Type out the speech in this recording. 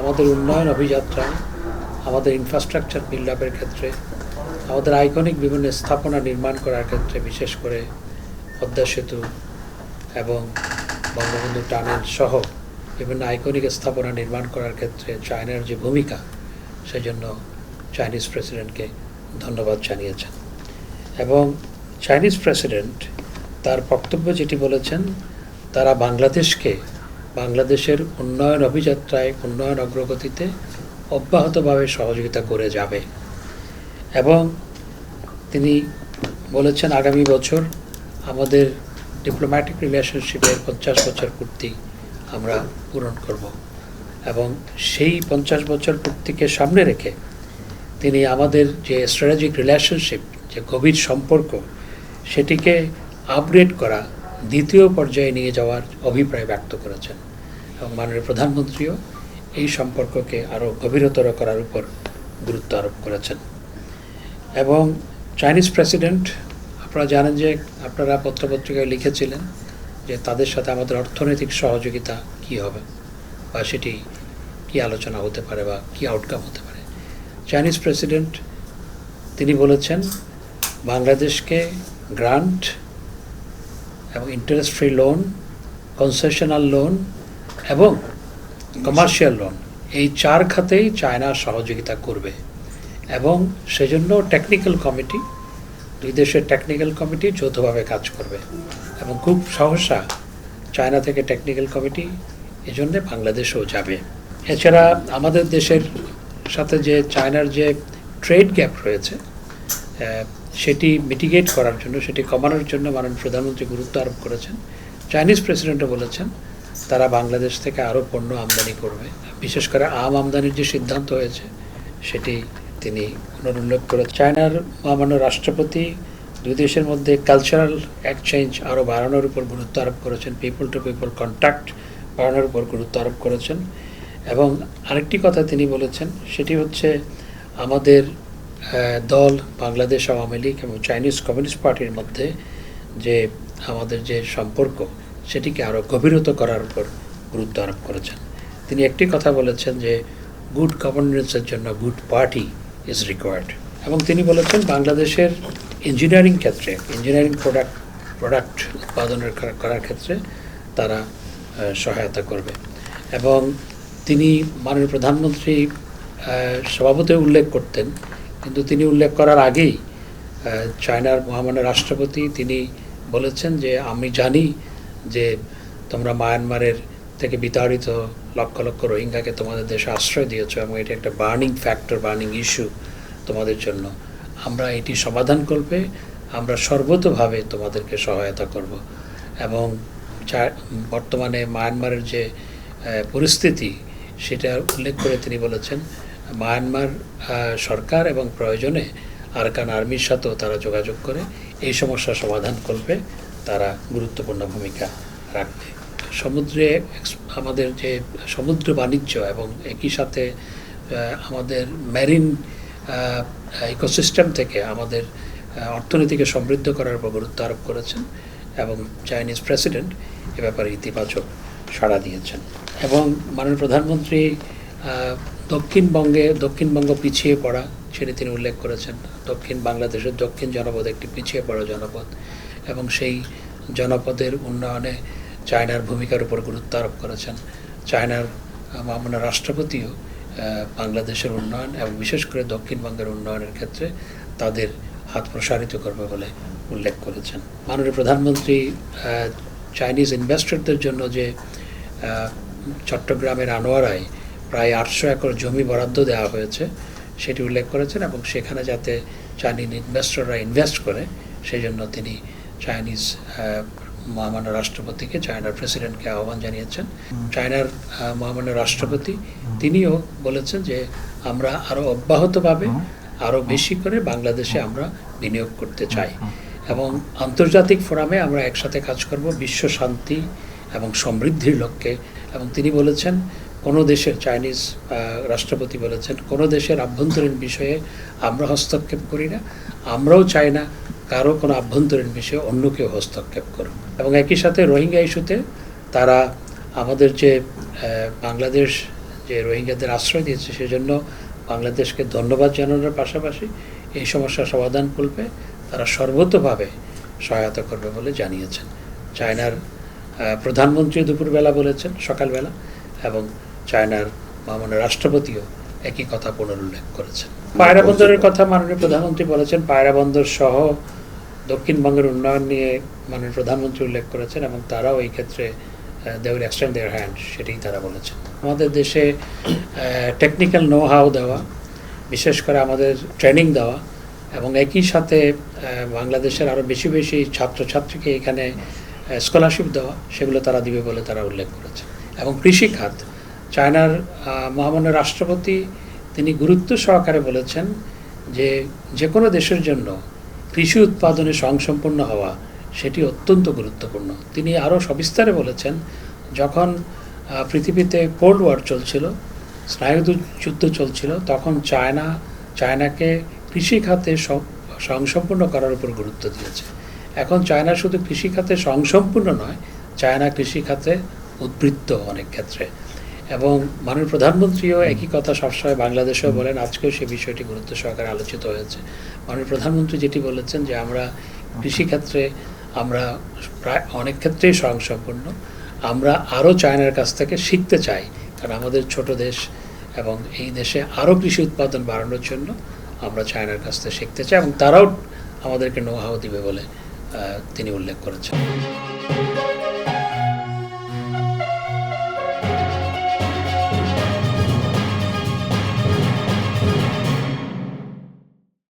আমাদের উন্নয়ন অভিযাত্রায় আমাদের ইনফ্রাস্ট্রাকচার আপের ক্ষেত্রে, আমাদের আইকনিক বিভিন্ন স্থাপনা নির্মাণ করার ক্ষেত্রে বিশেষ করে পদ্মা সেতু এবং বঙ্গবন্ধু টানেল সহ বিভিন্ন আইকনিক স্থাপনা নির্মাণ করার ক্ষেত্রে চায়নার যে ভূমিকা, সেজন্য চাইনিজ প্রেসিডেন্টকে ধন্যবাদ জানিয়েছেন। এবং চাইনিজ প্রেসিডেন্ট তার বক্তব্য যেটি বলেছেন, তারা বাংলাদেশকে বাংলাদেশের উন্নয়ন অভিযাত্রায় উন্নয়ন অগ্রগতিতে অব্যাহতভাবে সহযোগিতা করে যাবে। এবং তিনি বলেছেন, আগামী বছর আমাদের ডিপ্লোম্যাটিক রিলেশনশিপের পঞ্চাশ বছর পূর্তি আমরা পূরণ করব। এবং সেই পঞ্চাশ বছর পূর্তিকে সামনে রেখে তিনি আমাদের যে স্ট্র্যাটেজিক রিলেশনশিপ যে গভীর সম্পর্ক, সেটিকে আপগ্রেড করা দ্বিতীয় পর্যায়ে নিয়ে যাওয়ার অভিপ্রায় ব্যক্ত করেছেন এবং মাননীয় প্রধানমন্ত্রীও এই সম্পর্ককে আরও গভীরতর করার উপর গুরুত্ব আরোপ করেছেন। এবং চাইনিজ প্রেসিডেন্ট, আপনারা জানেন যে আপনারা পত্রপত্রিকায় লিখেছিলেন যে তাদের সাথে আমাদের অর্থনৈতিক সহযোগিতা কি হবে বা সেটি কি আলোচনা হতে পারে বা কি আউটকাম হতে পারে। চাইনিজ প্রেসিডেন্ট তিনি বলেছেন, বাংলাদেশকে গ্রান্ট এবং interest free loan concessional loan এবং কমার্শিয়াল লোন এই চার খাতেই চায়না সহযোগিতা করবে এবং সেজন্য টেকনিক্যাল কমিটি দুই দেশের টেকনিক্যাল কমিটি যৌথভাবে কাজ করবে এবং খুব সহসা চায়না থেকে টেকনিক্যাল কমিটি এজন্যে বাংলাদেশেও যাবে। এছাড়া আমাদের দেশের সাথে যে চায়নার যে ট্রেড গ্যাপ রয়েছে সেটি মিটিগেট করার জন্য, সেটি কমানোর জন্য মাননীয় প্রধানমন্ত্রী গুরুত্ব আরোপ করেছেন। চাইনিজ প্রেসিডেন্টও বলেছেন, তারা বাংলাদেশ থেকে আরও পণ্য আমদানি করবে। বিশেষ করে আম আমদানির যে সিদ্ধান্ত হয়েছে, সেটি তিনি পুনরুল্লেখ করে চায়নার মহামান্য রাষ্ট্রপতি দুই দেশের মধ্যে কালচারাল এক্সচেঞ্জ আরও বাড়ানোর উপর গুরুত্ব আরোপ করেছেন। পিপল টু পিপল কন্ট্যাক্ট বাড়ানোর উপর গুরুত্ব আরোপ করেছেন। এবং আরেকটি কথা তিনি বলেছেন, সেটি হচ্ছে আমাদের দল বাংলাদেশ আওয়ামী লীগ এবং চাইনিজ কমিউনিস্ট পার্টির মধ্যে যে আমাদের যে সম্পর্ক, সেটিকে আরও গভীরত করার উপর গুরুত্ব আরোপ করেছেন। তিনি একটি কথা বলেছেন যে গুড গভর্নেন্সের জন্য গুড পার্টি ইজ রিকোয়ার্ড এবং তিনি বলেছেন, বাংলাদেশের ইঞ্জিনিয়ারিং ক্ষেত্রে ইঞ্জিনিয়ারিং প্রোডাক্ট প্রোডাক্ট উৎপাদনের করার ক্ষেত্রে তারা সহায়তা করবে। এবং তিনি মাননীয় প্রধানমন্ত্রী স্বভাবতই উল্লেখ করতেন কিন্তু তিনি উল্লেখ করার আগেই চায়নার মহামান্য রাষ্ট্রপতি তিনি বলেছেন যে, আমি জানি যে তোমরা মায়ানমারের থেকে বিতাড়িত লক্ষ লক্ষ রোহিঙ্গাকে তোমাদের দেশে আশ্রয় দিয়েছ এবং এটি একটা বার্নিং ফ্যাক্টর, বার্নিং ইস্যু তোমাদের জন্য। আমরা এটি সমাধান করবে, আমরা সর্বতোভাবে তোমাদেরকে সহায়তা করব। এবং বর্তমানে মায়ানমারের যে পরিস্থিতি, সেটা উল্লেখ করে তিনি বলেছেন মায়ানমার সরকার এবং প্রয়োজনে আরকান আর্মির সাথেও তারা যোগাযোগ করে এই সমস্যা সমাধান করবে, তারা গুরুত্বপূর্ণ ভূমিকা রাখবে। সমুদ্রে আমাদের যে সমুদ্র বাণিজ্য এবং একই সাথে আমাদের ম্যারিন ইকোসিস্টেম থেকে আমাদের অর্থনীতিকে সমৃদ্ধ করার উপর গুরুত্ব আরোপ করেছেন এবং চাইনিজ প্রেসিডেন্ট এ ব্যাপারে ইতিবাচক সাড়া দিয়েছেন। এবং মাননীয় প্রধানমন্ত্রী দক্ষিণবঙ্গে, দক্ষিণবঙ্গ পিছিয়ে পড়া সেটি তিনি উল্লেখ করেছেন। দক্ষিণ বাংলাদেশের দক্ষিণ জনপদ একটি পিছিয়ে পড়া জনপদ এবং সেই জনপদের উন্নয়নে চায়নার ভূমিকার উপর গুরুত্ব আরোপ করেছেন। চায়নার মহামান্য রাষ্ট্রপতিও বাংলাদেশের উন্নয়ন এবং বিশেষ করে দক্ষিণবঙ্গের উন্নয়নের ক্ষেত্রে তাদের হাত প্রসারিত করবে বলে উল্লেখ করেছেন। মাননীয় প্রধানমন্ত্রী চাইনিজ ইনভেস্টরদের জন্য যে চট্টগ্রামের আনোয়ারায় প্রায় আটশো একর জমি বরাদ্দ দেওয়া হয়েছে, সেটি উল্লেখ করেছেন এবং সেখানে যাতে চাইনিজ ইনভেস্টররা ইনভেস্ট করে সেই জন্য তিনি চাইনিজ মহামান্য রাষ্ট্রপতিকে চায়নার প্রেসিডেন্টকে আহ্বান জানিয়েছেন। চায়নার মহামান্য রাষ্ট্রপতি তিনিও বলেছেন যে আমরা আরও অব্যাহতভাবে আরও বেশি করে বাংলাদেশে আমরা বিনিয়োগ করতে চাই। এবং আন্তর্জাতিক ফোরামে আমরা একসাথে কাজ করব, বিশ্ব শান্তি এবং সমৃদ্ধির লক্ষ্যে। এবং তিনি বলেছেন কোনো দেশের চাইনিজ রাষ্ট্রপতি বলেছেন, কোনো দেশের আভ্যন্তরীণ বিষয়ে আমরা হস্তক্ষেপ করি না। আমরাও চাই না কারও কোনো আভ্যন্তরীণ বিষয়ে অন্য কেউ হস্তক্ষেপ করুক। এবং একই সাথে রোহিঙ্গা ইস্যুতে তারা আমাদের যে বাংলাদেশ যে রোহিঙ্গাদের আশ্রয় দিয়েছে সেজন্য বাংলাদেশকে ধন্যবাদ জানানোর পাশাপাশি এই সমস্যার সমাধান করবে। তারা সর্বতভাবে সহায়তা করবে বলে জানিয়েছেন। চায়নার প্রধানমন্ত্রী দুপুরবেলা বলেছেন, সকালবেলা, এবং চায়নার মামনের রাষ্ট্রপতিও একই কথা পুনরুল্লেখ করেছেন। পায়রা বন্দরের কথা মাননীয় প্রধানমন্ত্রী বলেছেন পায়রা বন্দর সহ দক্ষিণবঙ্গের উন্নয়ন নিয়ে মাননীয় প্রধানমন্ত্রী উল্লেখ করেছেন এবং তারাও এই ক্ষেত্রে they will extend their hand সেটাই তারা বলেছেন। আমাদের দেশে টেকনিক্যাল নো হাউ দেওয়া বিশেষ করে আমাদের ট্রেনিং দেওয়া এবং একই সাথে বাংলাদেশের আরও বেশি বেশি ছাত্রছাত্রীকে এখানে স্কলারশিপ দেওয়া সেগুলো তারা দিবে বলে তারা উল্লেখ করেছে এবং কৃষি খাত চায়নার মহামান্য রাষ্ট্রপতি, তিনি গুরুত্ব সহকারে বলেছেন যে যে কোনো দেশের জন্য কৃষি উৎপাদনে স্বয়ংসম্পূর্ণ হওয়া সেটি অত্যন্ত গুরুত্বপূর্ণ। তিনি আরও সবিস্তারে বলেছেন, যখন পৃথিবীতে কোল্ড ওয়ার চলছিল, স্নায়ুযুদ্ধ যুদ্ধ চলছিল, তখন চায়না, চায়নাকে কৃষি খাতে স্বয়ংসম্পূর্ণ করার উপর গুরুত্ব দিয়েছে। এখন চায়না শুধু কৃষি খাতে স্বয়ংসম্পূর্ণ নয়, চায়না কৃষি খাতে উদ্বৃত্ত অনেক ক্ষেত্রে। এবং মাননীয় প্রধানমন্ত্রীও একই কথা সবসময় বাংলাদেশেও বলেন। আজকেও সে বিষয়টি গুরুত্ব সহকারে আলোচিত হয়েছে। মাননীয় প্রধানমন্ত্রী যেটি বলেছেন যে আমরা কৃষিক্ষেত্রে আমরা প্রায় অনেক ক্ষেত্রেই স্বয়ংসম্পূর্ণ। আমরা আরও চায়নার কাছ থেকে শিখতে চাই কারণ আমাদের ছোট দেশ এবং এই দেশে আরও কৃষি উৎপাদন বাড়ানোর জন্য আমরা চায়নার কাছ থেকে শিখতে চাই এবং তারাও আমাদেরকে নো হাও দিবে বলে তিনি উল্লেখ করেছেন।